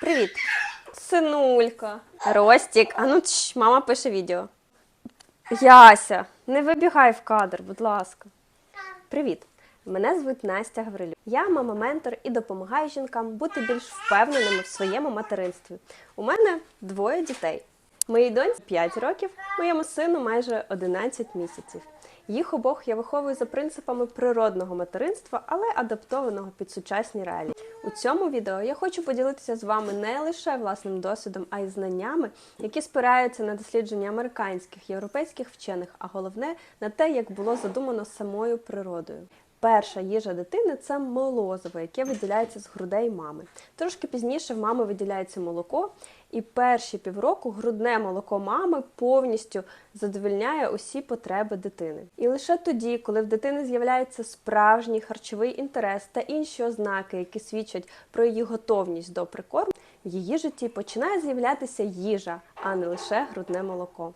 Привіт, синулька. Ростік, а ну тш, мама пише відео. Яся, не вибігай в кадр, будь ласка. Привіт! Мене звуть Настя Гаврилюк. Я мама-ментор і допомагаю жінкам бути більш впевненими в своєму материнстві. У мене двоє дітей. Моїй доньці 5 років, моєму сину майже 11 місяців. Їх обох я виховую за принципами природного материнства, але адаптованого під сучасні реалії. У цьому відео я хочу поділитися з вами не лише власним досвідом, а й знаннями, які спираються на дослідження американських європейських вчених, а головне на те, як було задумано самою природою. Перша їжа дитини це молозиво, яке виділяється з грудей мами. Трошки пізніше в мами виділяється молоко, і перші півроку грудне молоко мами повністю задовільняє усі потреби дитини. І лише тоді, коли в дитини з'являється справжній харчовий інтерес та інші ознаки, які свідчать про її готовність до прикорму, в її житті починає з'являтися їжа, а не лише грудне молоко.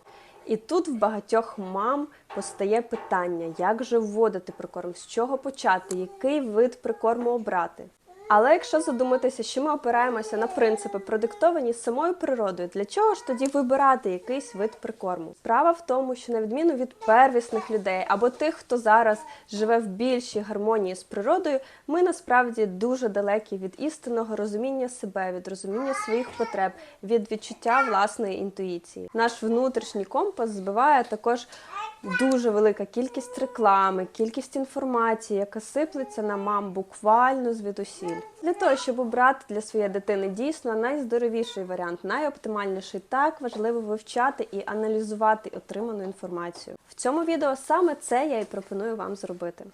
І тут в багатьох мам постає питання, як же вводити прикорм, з чого почати, який вид прикорму обрати. Але якщо задуматися, що ми опираємося на принципи, продиктовані самою природою, для чого ж тоді вибирати якийсь вид прикорму? Справа в тому, що на відміну від первісних людей або тих, хто зараз живе в більшій гармонії з природою, ми насправді дуже далекі від істинного розуміння себе, від розуміння своїх потреб, від відчуття власної інтуїції. Наш внутрішній компас збиває також дуже велика кількість реклами, кількість інформації, яка сиплеться на мам буквально звідусіль. Для того, щоб обрати для своєї дитини дійсно найздоровіший варіант, найоптимальніший, так важливо вивчати і аналізувати отриману інформацію. В цьому відео саме це я і пропоную вам зробити.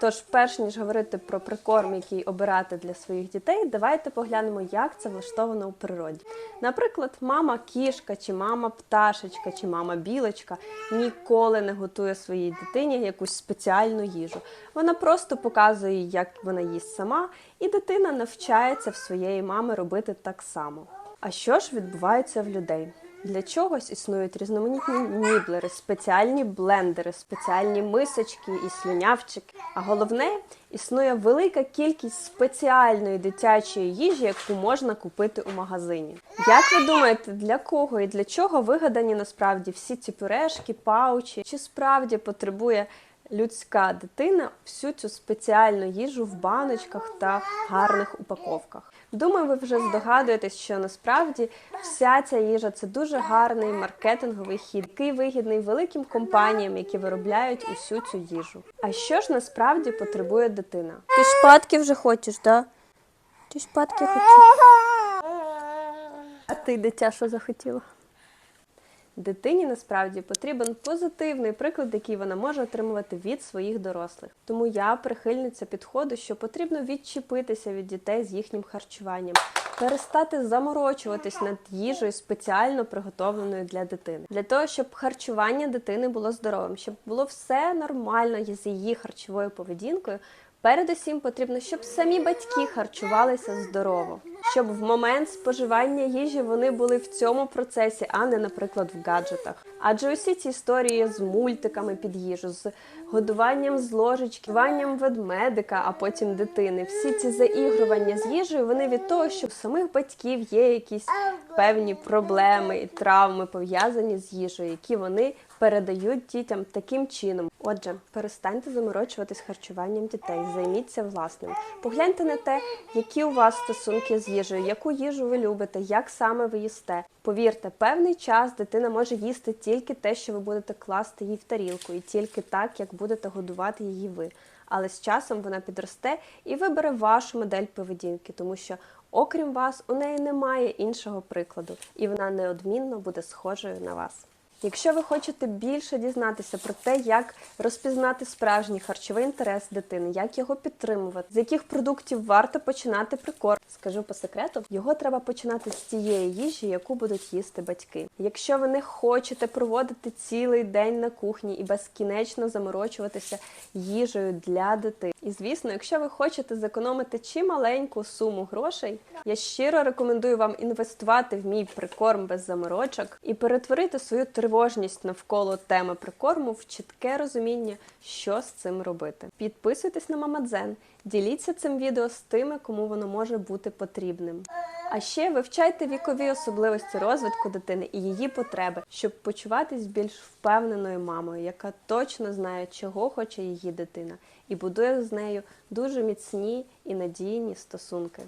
Тож, перш ніж говорити про прикорм, який обирати для своїх дітей, давайте поглянемо, як це влаштовано у природі. Наприклад, мама кішка, чи мама пташечка, чи мама білочка ніколи не готує своїй дитині якусь спеціальну їжу. Вона просто показує, як вона їсть сама, і дитина навчається в своєї мами робити так само. А що ж відбувається в людей? Для чогось існують різноманітні ніблери, спеціальні блендери, спеціальні мисочки і слюнявчики. А головне, існує велика кількість спеціальної дитячої їжі, яку можна купити у магазині. Як ви думаєте, для кого і для чого вигадані насправді всі ці пюрешки, паучі? Чи справді потребує людська дитина всю цю спеціальну їжу в баночках та гарних упаковках? Думаю, ви вже здогадуєтесь, що насправді вся ця їжа це дуже гарний маркетинговий хід, який вигідний великим компаніям, які виробляють усю цю їжу. А що ж насправді потребує дитина? Ти шпатки вже хочеш, да? Ти шпатки хочеш? А ти, дитя, що захотіла? Дитині насправді потрібен позитивний приклад, який вона може отримувати від своїх дорослих. Тому я прихильниця підходу, що потрібно відчепитися від дітей з їхнім харчуванням, перестати заморочуватись над їжею спеціально приготовленою для дитини, для того, щоб харчування дитини було здоровим, щоб було все нормально з її харчовою поведінкою. Передусім потрібно, щоб самі батьки харчувалися здорово, щоб в момент споживання їжі вони були в цьому процесі, а не, наприклад, в гаджетах. Адже усі ці історії з мультиками під їжу, з годуванням з ложечки, годуванням ведмедика, а потім дитини, всі ці заігрування з їжею, вони від того, що у самих батьків є якісь певні проблеми і травми пов'язані з їжею, які вони передають дітям таким чином. Отже, перестаньте заморочуватись харчуванням дітей, займіться власним. Погляньте на те, які у вас стосунки з їжею, яку їжу ви любите, як саме ви їсте. Повірте, певний час дитина може їсти тільки те, що ви будете класти їй в тарілку, і тільки так, як будете годувати її ви. Але з часом вона підросте і вибере вашу модель поведінки, тому що, окрім вас, у неї немає іншого прикладу, і вона неодмінно буде схожою на вас. Якщо ви хочете більше дізнатися про те, як розпізнати справжній харчовий інтерес дитини, як його підтримувати, з яких продуктів варто починати прикорм, скажу по секрету, його треба починати з тієї їжі, яку будуть їсти батьки. Якщо ви не хочете проводити цілий день на кухні і безкінечно заморочуватися їжею для дитини. І звісно, якщо ви хочете зекономити чималеньку суму грошей, я щиро рекомендую вам інвестувати в мій прикорм без заморочок і перетворити свою тривожність навколо теми прикорму в чітке розуміння, що з цим робити. Підписуйтесь на Мамадзен, діліться цим відео з тими, кому воно може бути потрібним. А ще вивчайте вікові особливості розвитку дитини і її потреби, щоб почуватись більш впевненою мамою, яка точно знає, чого хоче її дитина, і будує з нею дуже міцні і надійні стосунки.